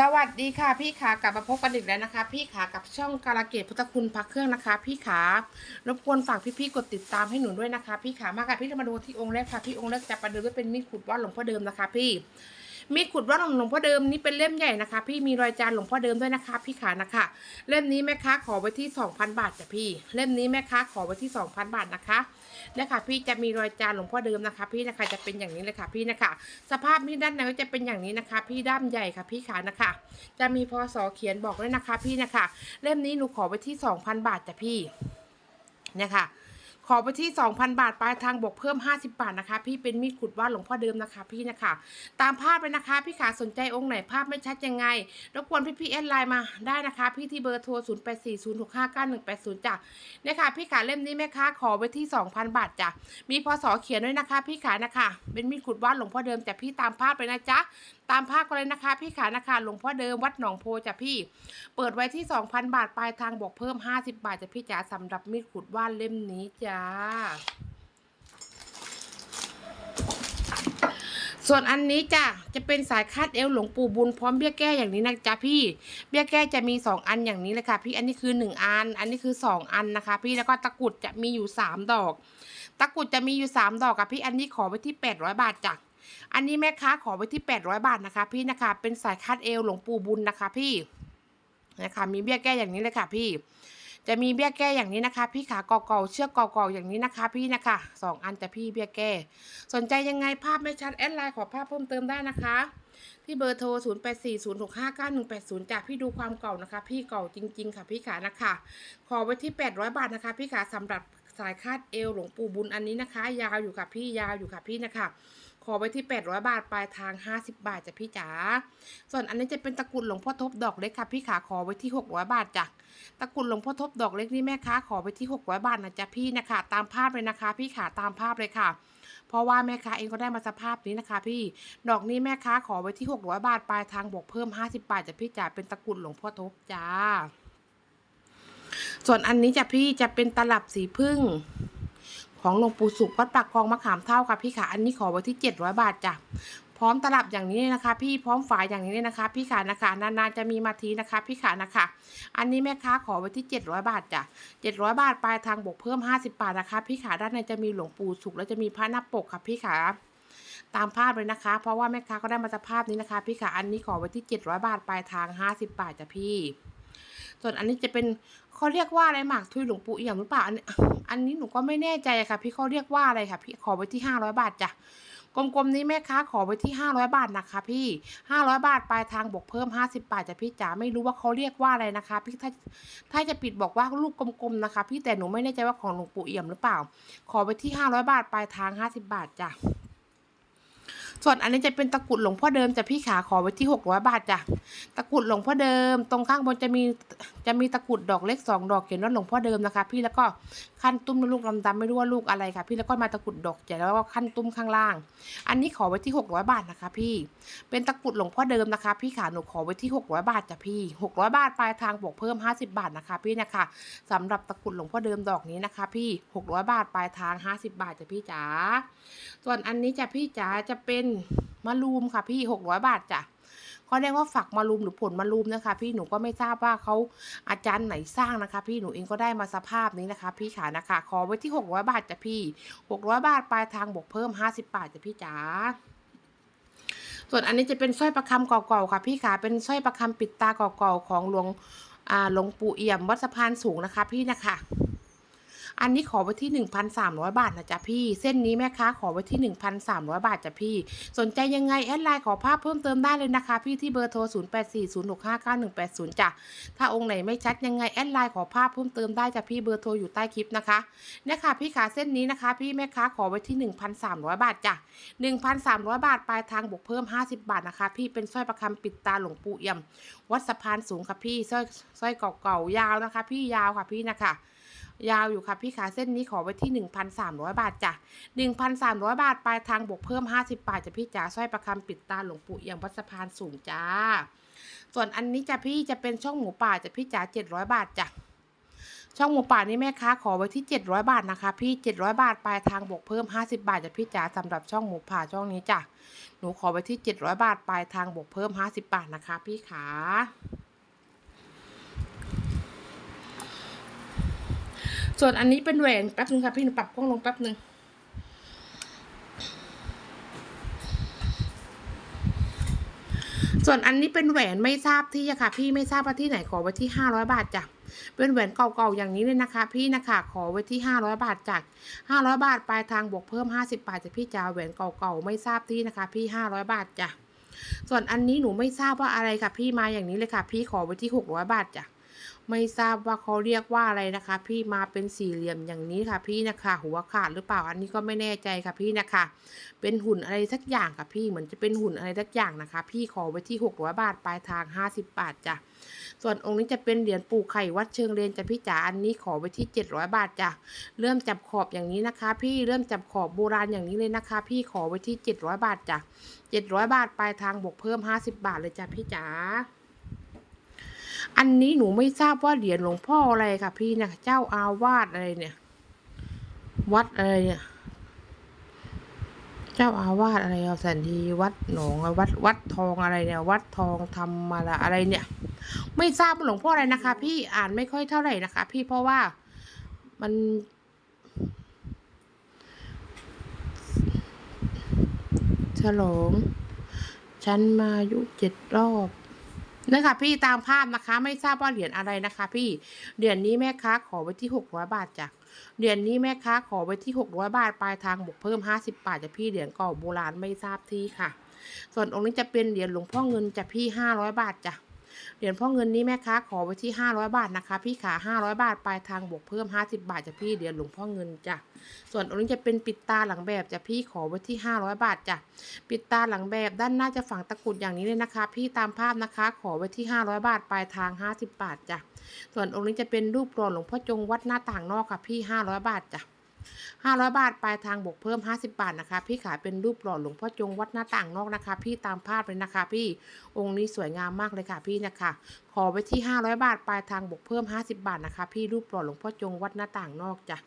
สวัสดีค่ะพี่ขากลับมาพบกันอีกแล้วนะคะ พี่ขากับช่องการะเกดพุทธคุณพักเครื่องนะคะ พี่ขารบกวนฝากพี่ๆกดติดตามให้หนูด้วยนะคะ พี่ขามาค่ะพี่จะมาดูที่องค์แรกค่ะพี่องค์แรกจะประเดิมด้วยเป็นมีดขุดวาดหลวงพ่อเดิมนะคะ พี่ มีดขุดวาหลวงพ่อเดิมนี่เป็นเล่มใหญ่นะคะ พี่มีรอยจานหลวงพ่อเดิมด้วยนะคะ พี่ขานะคะ เล่มนี้แม่ค้าขอไว้ที่ 2,000 บาทจ้ะพี่ เล่มนี้แม่ค้าขอไว้ที่ 2,000 บาทนะคะเนี่ยค่ะ พี่จะมีรอยจานหลวงพ่อเดิมนะคะ พี่นะคะจะเป็นอย่างนี้เลยค่ะพี่นะคะ สภาพมีดด้านในก็จะเป็นอย่างนี้นะคะ พี่ด้ามใหญ่ค่ะพี่ขานะคะ จะมีพศเขียนบอกด้วยนะคะ พี่นะคะ เล่มนี้หนูขอไว้ที่ 2,000 บาทจ้ะพี่เนี่ยค่ะ ขอไปที่ 2,000 บาทปลายทางบวกเพิ่ม 50 บาทนะคะ พี่เป็นมีดขุดวาดหลวงพ่อเดิมนะคะ พี่นะคะ ตามภาพเลยนะคะ พี่ขาสนใจองค์ไหนภาพไม่ชัดยังไงรบกวนพี่พี่แอดไลน์มาได้นะคะ พี่ที่เบอร์โทร 0 8 4 0 6 5 9 1 8 0จ้ะเนี่ยค่ะ พี่ขาเล่มนี้แม่ค้าขอไว้ที่ 2,000 บาทจ้ะมีพศเขียนด้วยนะคะ พี่ขานะคะ เป็นมีดขุดวาดหลวงพ่อเดิมแต่พี่ตามภาพเลยนะจ๊ะตามภาพกันเลยนะคะ พี่ขานะคะหลวงพ่อเดิมวัดหนองโพจ้ะพี่ เปิดไว้ที่ 2,000 บาทปลายทางบวกเพิ่ม 50 บาทจ้ะพี่จ๋าสำหรับมีดขุดวาดเล่มนี้จ้า ส่วนอันนี้จ้ะจะเป็นสายคาดเอวหลวงปู่บุญพร้อมเบี้ยแก้อย่างนี้นะจ๊ะพี่ เบี้ยแก้จะมี2อันอย่างนี้เลยค่ะ พี่อันนี้คือ1อัน อันนี้คือ2อันนะคะ พี่แล้วก็ตะกุดจะมีอยู่3ดอก ตะกุดจะมีอยู่3ดอกค่ะพี่อันนี้ขอไว้ที่800บาทจ้ะอันนี้แม่ค้าขอไว้ที่ 800 บาทนะคะ พี่นะคะ เป็นสายคาดเอวหลวงปู่บุญนะคะ พี่นะคะ มีเบี้ยแก้อย่างนี้เลยค่ะพี่ จะมีเบี้ยแก้อย่างนี้นะคะ พี่ขาเก่าๆเชือกเก่าๆอย่างนี้นะคะ พี่นะคะสองอันแต่พี่เบี้ยแก้ สนใจยังไงภาพไม่ชัดแอดไลน์ขอภาพเพิ่มเติมได้นะคะ ที่เบอร์โทร 0 8 4 0 6 5 9 1 8 0จากพี่ดูความเก่านะคะ พี่เก่าจริง ๆ ค่ะพี่ขานะคะ ขอไว้ที่ 800 บาทนะคะ พี่ขาสำหรับสายคาดเอวหลวงปู่บุญอันนี้นะคะ ยาวอยู่ค่ะพี่ยาวอยู่ค่ะพี่นะคะ ขอไว้ที่ 800 บาท ปลายทาง 50 บาทจ้ะพี่จ๋า ส่วนอันนี้จะเป็นตะกรุดหลวงพ่อทบดอกเล็กค่ะพี่ขาขอไว้ที่ 600 บาทจ้ะ ตะกรุดหลวงพ่อทบดอกเล็กนี่แม่ค้าขอไปที่ 600 บาทนะจ๊ะพี่นะคะ ตามภาพเลยนะคะ พี่ขาตามภาพเลยค่ะ เพราะว่าแม่ค้าเองก็ได้มาสภาพนี้นะคะ พี่ ดอกนี้แม่ค้าขอไว้ที่ 600 บาท ปลายทางบวกเพิ่ม 50 บาทจ้ะพี่จ๋า เป็นตะกรุดหลวงพ่อทบจ้า ส่วนอันนี้จ้ะพี่จะเป็นตลับสีพึ่ง ของหลวงปู่สุขวัดปากคลองมะขามเท่าค่ะพี่ค่ะอันนี้ขอไว้ที่ 700 บาทจ้ะพร้อมตลับอย่างนี้เลยนะคะ พี่พร้อมฝายอย่างนี้เลยนะคะ พี่ขานะคะนานๆจะมีมาทีนะคะ พี่ขานะคะ อันนี้แม่ค้าขอไว้ที่ 700 บาทจ้ะ700 บาทปลายทางบวกเพิ่ม 50 บาทนะคะ พี่ขาด้านในจะมีหลวงปู่สุขแล้วจะมีพระหน้าปกค่ะพี่ขาตามภาพเลยนะคะ เพราะว่าแม่ค้าก็ได้มาสภาพนี้นะคะ พี่ขาอันนี้ขอไว้ที่ 700 บาทปลายทาง 50 บาทจ้ะพี่ ส่วนอันนี้จะเป็นเขาเรียกว่าอะไรหมากทุยหลวงปู่เอี่ยมหรือเปล่าอันนี้อันนี้หนูก็ไม่แน่ใจอะค่ะ พี่เขาเรียกว่าอะไรค่ะ พี่ขอไว้ที่500บาทจ้ะกลมๆนี้แม่ค้าขอไว้ที่ 500 บาทนะคะ พี่ 500 บาทปลายทางบวกเพิ่ม 50 บาทจ้ะพี่จ๋าไม่รู้ว่าเขาเรียกว่าอะไรนะคะ พี่ถ้าถ้าจะปิดบอกว่าลูกกลมๆนะคะ พี่แต่หนูไม่แน่ใจว่าของหลวงปู่เอี่ยมหรือเปล่า ขอไว้ที่ 500 บาทปลายทาง 50 บาทจ้ะ ส่วนอันนี้จะเป็นตะกรุดหลวงพ่อเดิมจะพี่ขาขอไว้ที่600บาทจ้ะตะกรุดหลวงพ่อเดิม ตรงข้างบนจะมีจะมีตะกรุดดอกเล็กสองดอกเขียนว่าหลวงพ่อเดิมนะคะ พี่แล้วก็ขั้นตุ้มลูกดำๆไม่รู้ว่าลูกอะไรค่ะ พี่แล้วก็มาตะกรุดดอกใหญ่แล้วก็ขั้นตุ้มข้างล่าง อันนี้ขอไว้ที่600บาทนะคะ พี่เป็นตะกรุดหลวงพ่อเดิมนะคะ พี่ขาหนูขอไว้ที่600บาทจ้ะพี่600บาทปลายทางบวกเพิ่ม50บาทนะคะ พี่นะคะสำหรับตะกรุดหลวงพ่อเดิมดอกนี้นะคะ พี่600บาทปลายทาง50บาทจ้ะพี่จ๋าส่วนอันนี้จ้ะพี่จ๋าจะเป็นมะรูมค่ะพี่600บาทจ้ะเขาเรียกว่าฝักมะรุมหรือผลมะรุมนะคะ พี่หนูก็ไม่ทราบว่าเขาอาจารย์ไหนสร้างนะคะ พี่หนูเองก็ได้มาสภาพนี้นะคะ พี่ขานะคะ ขอไว้ที่ 600 บาทจ้ะพี่600 บาทปลายทางบวกเพิ่ม 50 บาทจ้ะพี่จ๋าส่วนอันนี้จะเป็นสร้อยประคำเก่าๆค่ะ พี่ขาเป็นสร้อยประคำปิดตาเก่าๆของหลวงหลวงปู่เอี่ยมวัดสะพานสูงนะคะ พี่นะคะ อันนี้ขอไว้ที่ 1,300 บาทนะจ๊ะพี่ เส้นนี้แม่ค้าขอไว้ที่ 1,300 บาทจ้ะพี่ สนใจยังไงแอดไลน์ขอภาพเพิ่มเติมได้เลยนะคะ พี่ที่เบอร์โทร 0840659180จ้ะถ้าองค์ไหนไม่ชัดยังไงแอดไลน์ขอภาพเพิ่มเติมได้จ้ะพี่เบอร์โทรอยู่ใต้คลิปนะคะเนี่ยค่ะพี่ขาเส้นนี้นะคะ พี่แม่ค้าขอไว้ที่ 1,300 บาทจ้ะ1,300 บาทปลายทางบวกเพิ่ม 50 บาทนะคะ พี่เป็นสร้อยประคำปิดตาหลวงปู่เอี่ยม วัดสะพานสูงค่ะพี่สร้อยสร้อยเก่าๆยาวนะคะ พี่ยาวค่ะพี่นะคะ ยาวอยู่ค่ะพี่ขาเส้นนี้ขอไว้ที่ 1,300 บาทจ้ะ 1,300 บาทปลายทางบวกเพิ่ม 50 บาทจ้ะพี่จ๋าสร้อยประคำปิดตาหลวงปู่เอียมวัดสะพานสูงจ้า ส่วนอันนี้จ้ะพี่จะเป็นช่องหมูป่าจ้ะพี่จ๋า700 บาทจ้ะช่องหมูป่านี่แม่ค้าขอไว้ที่ 700 บาทนะคะ พี่ 700 บาทปลายทางบวกเพิ่ม 50 บาทจะพี่จ๋าสำหรับช่องหมูป่าช่องนี้จ้ะหนูขอไว้ที่ 700 บาทปลายทางบวกเพิ่ม 50 บาทนะคะ พี่ขา ส่วนอันนี้เป็นแหวนแป๊บนึงค่ะพี่หนูปรับกล้องลงแป๊บนึงส่วนอันนี้เป็นแหวนไม่ทราบที่อะค่ะ พี่ไม่ทราบว่าที่ไหนขอไว้ที่500บาทจ้ะเป็นแหวนเก่าๆอย่างนี้เลยนะคะ พี่นะคะขอไว้ที่500บาทจาก500บาทปลายทางบวกเพิ่ม50บาทจ้ะพี่จ๋าแหวนเก่าๆไม่ทราบที่นะคะ พี่500บาทจ้ะส่วนอันนี้หนูไม่ทราบว่าอะไรค่ะ พี่มาอย่างนี้เลยค่ะ พี่ขอไว้ที่600บาทจ้ะ ไม่ทราบว่าเขาเรียกว่าอะไรนะคะ พี่มาเป็นสี่เหลี่ยมอย่างนี้ค่ะพี่นะคะ หัวขาดหรือเปล่าอันนี้ก็ไม่แน่ใจค่ะพี่นะคะ เป็นหุ่นอะไรสักอย่างค่ะพี่เหมือนจะเป็นหุ่นอะไรสักอย่างนะคะ พี่ขอไว้ที่600บาทปลายทาง 50 บาทจ้ะส่วนองค์นี้จะเป็นเหรียญปู่ไข่วัดเชิงเลนจ้ะพี่จ๋าอันนี้ขอไว้ที่ 700 บาทจ้ะเริ่มจับขอบอย่างนี้นะคะ พี่เริ่มจับขอบโบราณอย่างนี้เลยนะคะ พี่ขอไว้ที่ 700 บาทจ้ะ700 บาทปลายทางบวกเพิ่ม 50 บาทเลยจ้ะพี่จ๋า อันนี้หนูไม่ทราบว่าเหรียญหลวงพ่ออะไรค่ะพี่นะเจ้าอาวาสอะไรเนี่ย วัดอะไรเนี่ยเจ้าอาวาสอะไรเอาสันทีวัดหนองวัดวัดทองอะไรเนี่ย วัดทองธรรมอะอะไรเนี่ย ไม่ทราบว่าหลวงพ่ออะไรนะคะ พี่อ่านไม่ค่อยเท่าไหร่นะคะ พี่เพราะว่ามันฉลอง ฉันมาอายุเจ็ดรอบ นะคะพี่ตามภาพนะคะ ไม่ทราบว่าเหรียญอะไรนะคะ พี่เหรียญนี้แม่ค้าขอไว้ที่หกร้อยบาทจ้ะเหรียญนี้แม่ค้าขอไว้ที่หกร้อยบาทปลายทางบวกเพิ่มห้าสิบบาทจ้ะพี่เหรียญเก่าโบราณไม่ทราบที่ค่ะ ส่วนองค์นี้จะเป็นเหรียญหลวงพ่อเงินจ้ะพี่ห้าร้อยบาทจ้ะ เหรียญพ่อเงินนี้แม่ค้าขอไว้ที่ห้าร้อยบาทนะคะ พี่ขาห้าร้อยบาทปลายทางบวกเพิ่มห้าสิบบาทจ้ะพี่เหรียญหลวงพ่อเงินจ้ะส่วนองค์นี้จะเป็นปิดตาหลังแบบจ้ะพี่ขอไว้ที่ห้าร้อยบาทจ้ะปิดตาหลังแบบด้านหน้าจะฝังตะกรุดอย่างนี้เลยนะคะ พี่ตามภาพนะคะ ขอไว้ที่ 500 บาทปลายทาง 50 บาทจ้ะส่วนองค์นี้จะเป็นรูปหล่อหลวงพ่อจงวัดหน้าต่างนอกค่ะพี่ 500 บาทจ้ะ 500 บาทปลายทางบวกเพิ่ม 50 บาทนะคะ พี่ขายเป็นรูปหล่อหลวงพ่อจงวัดหน้าต่างนอกนะคะ พี่ตามภาพเลยนะคะ พี่องค์นี้สวยงามมากเลยค่ะพี่นะคะ ขอไว้ที่ 500 บาทปลายทางบวกเพิ่ม 50 บาทนะคะ พี่รูปหล่อหลวงพ่อจงวัดหน้าต่างนอกจ้ะ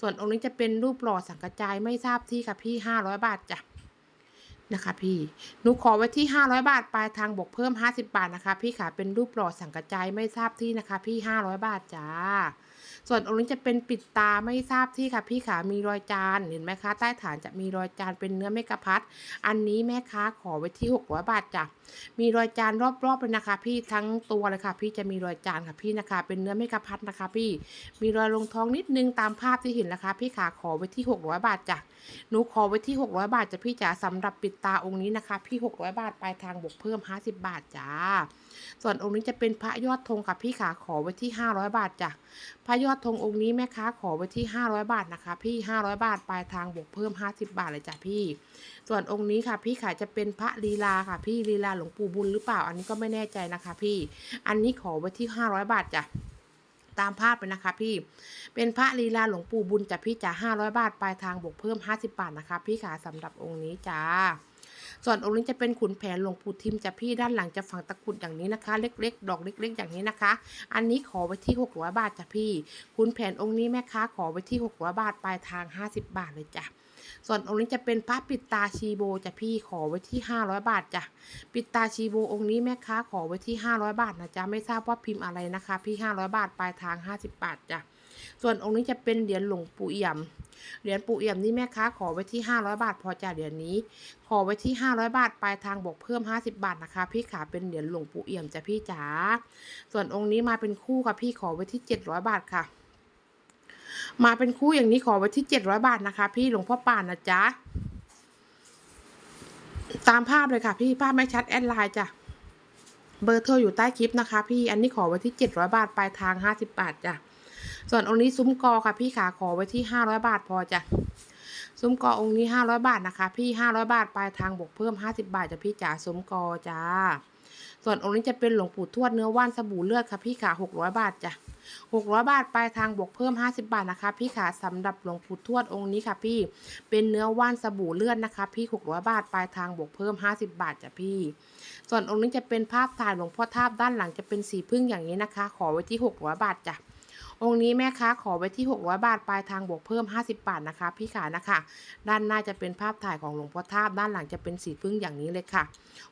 ส่วนองค์นี้จะเป็นรูปหล่อสังกจายไม่ทราบที่ค่ะพี่ 500 บาทจ้ะนะคะพี่ หนูขอไว้ที่ 500 บาท ปลายทางบวกเพิ่ม 50 บาทนะคะ พี่ขาเป็นรูปหล่อสังกจายไม่ทราบที่นะคะ พี่ 500 บาทจ้า ส่วนองค์นี้จะเป็นปิดตาไม่ทราบที่ค่ะพี่ขามีรอยจานเห็นไหมคะ ใต้ฐานจะมีรอยจานเป็นเนื้อเมกะพัดอันนี้แม่ค้าขอไว้ที่600บาทจ้ะมีรอยจานรอบๆเลยนะคะ พี่ทั้งตัวเลยค่ะ พี่จะมีรอยจานค่ะพี่นะคะ เป็นเนื้อเมกะพัดนะคะ พี่ มีรอยลงท้องนิดนึงตามภาพที่เห็นนะคะ พี่ขาขอไว้ที่600บาทจ้ะหนูขอไว้ที่600บาทจ้ะพี่จ๋าสำหรับปิดตาองค์นี้นะคะ พี่600บาทปลายทางบวกเพิ่ม 50 บาทจ้าส่วนองค์นี้จะเป็นพระยอดธงค่ะพี่ขาขอไว้ที่ 500 บาทจ้ะพระยอดธงองค์นี้แม่ค้าขอไว้ที่ 500 บาทนะคะ พี่ 500 บาทปลายทางบวกเพิ่ม 50 บาทเลยจ้ะพี่ ส่วนองค์นี้ค่ะ พี่ขาจะเป็นพระลีลาค่ะ พี่ลีลาหลวงปู่บุญหรือเปล่า อันนี้ก็ไม่แน่ใจนะคะ พี่ อันนี้ขอไว้ที่ 500 บาทจ้ะตามภาพเลยนะคะพี่ เป็นพระลีลาหลวงปู่บุญจ้ะพี่จ๋า500 บาทปลายทางบวกเพิ่ม 50 บาทนะคะ พี่ขาสำหรับองค์นี้จ้า ส่วนองค์นี้จะเป็นขุนแผนหลวงปู่ทิมจะพี่ด้านหลังจะฝังตะกรุดอย่างนี้นะคะ เล็ก ๆ ดอกเล็ก ๆ อย่างนี้นะคะ อันนี้ขอไว้ที่600บาทจ้ะพี่ขุนแผนองค์นี้แม่ค้าขอไว้ที่600บาทปลายทาง 50 บาทเลยจ้ะส่วนองค์นี้จะเป็นพระปิดตาชีโบจ้ะพี่ขอไว้ที่ 500 บาทจ้ะปิดตาชีโบองค์นี้แม่ค้าขอไว้ที่ 500 บาทนะจ๊ะไม่ทราบว่าพิมพ์อะไรนะคะ พี่ 500 บาทปลายทาง 50 บาทจ้ะ ส่วนองค์นี้จะเป็นเหรียญหลวงปู่เอี่ยม เหรียญปู่เอี่ยมนี่แม่ค้าขอไว้ที่ 500 บาท พอจ้ะเหรียญนี้ ขอไว้ที่ 500 บาทปลายทางบวกเพิ่ม 50 บาทนะคะ พี่ขาเป็นเหรียญหลวงปู่เอี่ยมจ้ะพี่จ๋า ส่วนองค์นี้มาเป็นคู่ค่ะพี่ขอไว้ที่ 700 บาทค่ะ มาเป็นคู่อย่างนี้ขอไว้ที่ 700 บาทนะคะ พี่หลวงพ่อป่านนะจ๊ะ ตามภาพเลยค่ะ พี่ภาพไม่ชัดแอดไลน์จ้ะเบอร์โทรอยู่ใต้คลิปนะคะ พี่ อันนี้ขอไว้ที่ 700 บาท ปลายทาง 50 บาทจ้ะ ส่วนองค์นี้ซุ้มกอค่ะพี่ขาขอไว้ที่ 500 บาทพอจ้ะซุ้มกอองค์นี้ 500 บาทนะคะ พี่ 500 บาทปลายทางบวกเพิ่ม 50 บาทจ้ะพี่จ๋าซุ้มกอจ้าส่วนองค์นี้จะเป็นหลวงปู่ทวดเนื้อว่านสบู่เลือดค่ะพี่ขา600 บาทจ้ะ600 บาทปลายทางบวกเพิ่ม 50 บาทนะคะ พี่ขาสำหรับหลวงปู่ทวดองค์นี้ค่ะ พี่เป็นเนื้อว่านสบู่เลือดนะคะ พี่ 600 บาทปลายทางบวกเพิ่ม 50 บาทจ้ะพี่ ส่วนองค์นี้จะเป็นภาพถ่ายหลวงพ่อทาบด้านหลังจะเป็นสีพึ่งอย่างนี้นะคะ ขอไว้ที่ 600 บาทจ้ะ องค์นี้แม่ค้าขอไว้ที่ 600 บาท ปลายทางบวกเพิ่ม 50 บาทนะคะ พี่ขานะคะ ด้านหน้าจะเป็นภาพถ่ายของหลวงพ่อทาบด้านหลังจะเป็นสีพึ่งอย่างนี้เลยค่ะ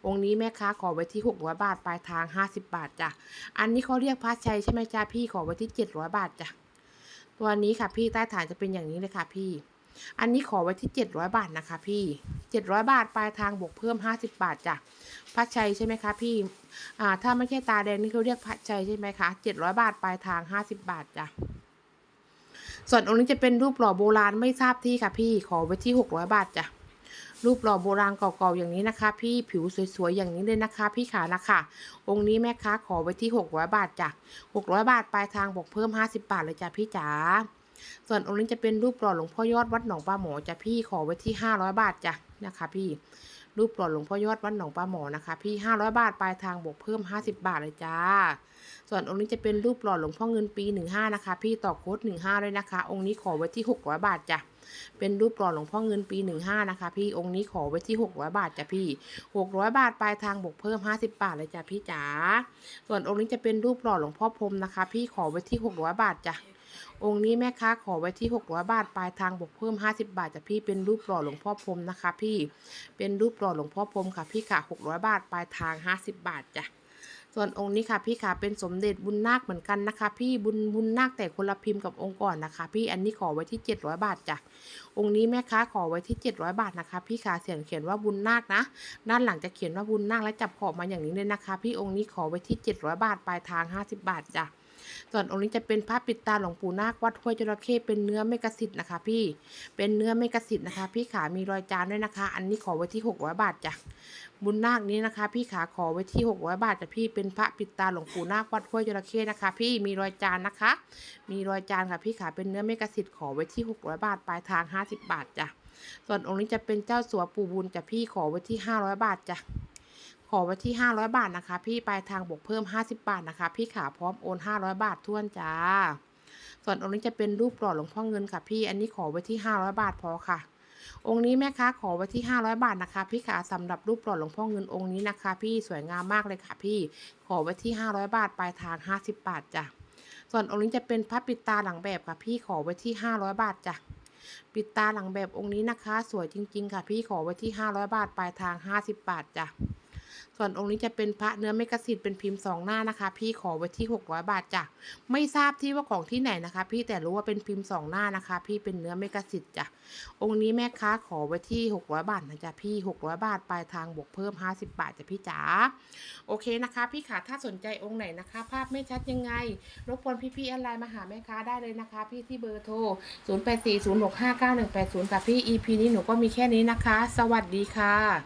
องค์นี้แม่ค้าขอไว้ที่ 600 บาท ปลายทาง 50 บาทจ้ะ อันนี้เขาเรียกพระชัยใช่ไหมจ้าพี่ขอไว้ที่ 700 บาทจ้ะ ตัวนี้ค่ะพี่ใต้ฐานจะเป็นอย่างนี้เลยค่ะพี่ อันนี้ขอไว้ที่ 700 บาทนะคะ พี่ 700 บาทปลายทางบวกเพิ่ม 50 บาทจ้ะพระชัยใช่ไหมคะพี่ อ่า ถ้าไม่ใช่ตาแดงนี่เขาเรียกพระชัยใช่ไหมคะ700 บาทปลายทาง 50 บาทจ้ะส่วนองค์นี้จะเป็นรูปหล่อโบราณไม่ทราบที่ค่ะ พี่ ขอไว้ที่ 600 บาทจ้ะรูปหล่อโบราณเก่าๆอย่างนี้นะคะ พี่ผิวสวยๆอย่างนี้เลยนะคะ พี่ขานะคะ องค์นี้แม่ค้าขอไว้ที่ 600 บาทจ้ะ600 บาทปลายทางบวกเพิ่ม 50 บาทเลยจ้ะพี่จ๋า ส่วนองค์นี้จะเป็นรูปหล่อหลวงพ่อยอดวัดหนองปลาหมอจ้ะพี่ขอไว้ที่ 500 บาทจ้ะนะคะ พี่รูปหล่อหลวงพ่อยอดวัดหนองปลาหมอนะคะ พี่ 500 บาทปลายทางบวกเพิ่ม 50 บาทเลยจ้า ส่วนองค์นี้จะเป็นรูปหล่อหลวงพ่อเงินปี 15 นะคะ พี่ต่อโค้ด15เลยนะคะ องค์นี้ขอไว้ที่ 600 บาทจ้ะเป็นรูปหล่อหลวงพ่อเงินปี 15 นะคะ พี่องค์นี้ขอไว้ที่ 600 บาทจ้ะพี่ 600 บาทปลายทางบวกเพิ่ม 50 บาทเลยจ้ะพี่จ๋าส่วนองค์นี้จะเป็นรูปหล่อหลวงพ่อพรมนะคะ พี่ขอไว้ที่ 600 บาทจ้ะ องค์นี้แม่ค้าขอไว้ที่600บาทปลายทางบวกเพิ่ม 50 บาทจ้ะพี่เป็นรูปหล่อหลวงพ่อพรมนะคะ พี่เป็นรูปหล่อหลวงพ่อพรมค่ะพี่ค่ะ600 บาทปลายทาง 50 บาทจ้ะส่วนองค์นี้ค่ะพี่ค่ะเป็นสมเด็จบุญนาคเหมือนกันนะคะ พี่บุญบุญนาคแต่คนละพิมพ์กับองค์ก่อนนะคะ พี่อันนี้ขอไว้ที่ 700 บาทจ้ะองค์นี้แม่ค้าขอไว้ที่ 700 บาทนะคะ พี่ขาเสียงเขียนว่าบุญนาคนะ ด้านหลังจะเขียนว่าบุญนาคและจับขอบมาอย่างนี้เลยนะคะ พี่องค์นี้ขอไว้ที่ 700 บาทปลายทาง 50 บาทจ้ะ ส่วนองค์นี้จะเป็นพระปิดตาหลวงปู่นาควัดห้วยจระเข้เป็นเนื้อเมกะสิทธิ์นะคะ พี่ เป็นเนื้อเมกะสิทธิ์นะคะ พี่ขามีรอยจานด้วยนะคะ อันนี้ขอไว้ที่600บาทจ้ะบุญนาคนี้นะคะ พี่ขาขอไว้ที่600บาทจ้ะพี่เป็นพระปิดตาหลวงปู่นาควัดห้วยจระเข้นะคะ พี่มีรอยจานนะคะ มีรอยจานค่ะ พี่ขาเป็นเนื้อเมกะสิทธิ์ขอไว้ที่600บาทปลายทาง 50 บาทจ้ะส่วนองค์นี้จะเป็นเจ้าสัวปู่บุญจ้ะพี่ขอไว้ที่ 500 บาทจ้ะ ขอไว้ที่ 500 บาทนะคะ พี่ปลายทางบวกเพิ่ม 50 บาทนะคะ พี่ขาพร้อมโอน 500 บาททวนจ้า ส่วนองค์นี้จะเป็นรูปหล่อหลวงพ่อเงินค่ะ พี่อันนี้ขอไว้ที่ 500 บาทพอค่ะ องค์นี้แม่ค้าขอไว้ที่ 500 บาทนะคะ พี่ขาสำหรับรูปหล่อหลวงพ่อเงินองค์นี้นะคะ พี่สวยงามมากเลยค่ะ พี่ขอไว้ที่ 500 บาทปลายทาง 50 บาทจ้ะส่วนองค์นี้จะเป็นพระปิดตาหลังแบบค่ะ พี่ขอไว้ที่ 500 บาทจ้ะปิดตาหลังแบบองค์นี้นะคะ สวยจริง ๆ ค่ะ พี่ขอไว้ที่ 500 บาทปลายทาง 50 บาทจ้ะ ส่วนองค์นี้จะเป็นพระเนื้อเมกะสิทธิ์เป็นพิมพ์สองหน้านะคะ พี่ขอไว้ที่ 600 บาทจ้ะไม่ทราบที่ว่าของที่ไหนนะคะ พี่แต่รู้ว่าเป็นพิมพ์สองหน้านะคะ พี่เป็นเนื้อเมกะสิทธิ์จ้ะองค์นี้แม่ค้าขอไว้ที่ 600 บาทนะจ๊ะพี่ 600 บาทปลายทางบวกเพิ่ม 50 บาทจ้ะพี่จ๋าโอเคนะคะ พี่ขาถ้าสนใจองค์ไหนนะคะ ภาพไม่ชัดยังไงรบกวนพี่ๆแอดไลน์มาหาแม่ค้าได้เลยนะคะ พี่ที่เบอร์โทร 0840659180ค่ะพี่ EP นี้หนูก็มีแค่นี้นะคะ สวัสดีค่ะ